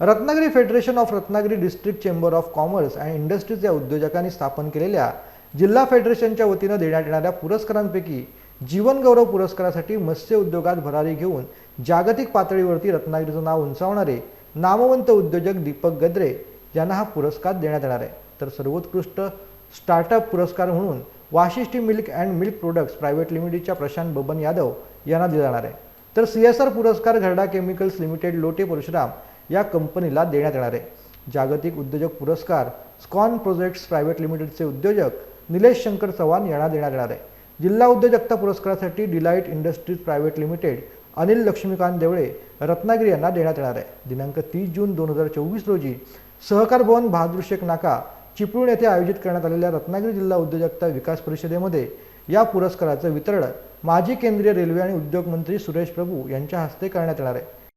Ratnagiri federation of Ratnagiri district chamber of commerce and industries या उद्योजकांनी स्थापन केलेल्या जिल्हा फेडरेशनच्या वतीनं देण्यात येणाऱ्या पुरस्कारांपैकी जीवनगौरव पुरस्कारासाठी मत्स्य उद्योगात भरारी घेऊन जागतिक पातळीवरती रत्नागिरीचं नाव उंचावणारे नामवंत उद्योजक दीपक गद्रे यांना हा पुरस्कार देण्यात येणार आहे. तर सर्वोत्कृष्ट स्टार्टअप पुरस्कार म्हणून Vashishthi milk and milk products private लिमिटेडच्या प्रशांत बबन यादव यांना दिला जाणार आहे. तर सी एस आर पुरस्कार घरडा केमिकल्स लिमिटेड लोटे परशुराम या कंपनीला देण्यात येणार आहे. जागतिक उद्योजक पुरस्कार स्कॉन प्रोजेक्ट्स प्रायव्हेट लिमिटेडचे उद्योजक निलेश शंकर चव्हाण यांना देण्यात येणार आहे. जिल्हा उद्योजकता पुरस्कारासाठी delight industries private limited Anil Laxmikant Devale Ratnagiri यांना देण्यात येणार आहे. दिनांक तीस जून दोन हजार चोवीस रोजी सहकार भवन बहादूर शेख नाका चिपळूण येथे आयोजित करण्यात आलेल्या रत्नागिरी जिल्हा उद्योजकता विकास परिषदेमध्ये या पुरस्काराचं वितरण माजी केंद्रीय रेल्वे आणि उद्योग मंत्री सुरेश प्रभू यांच्या हस्ते करण्यात येणार आहे.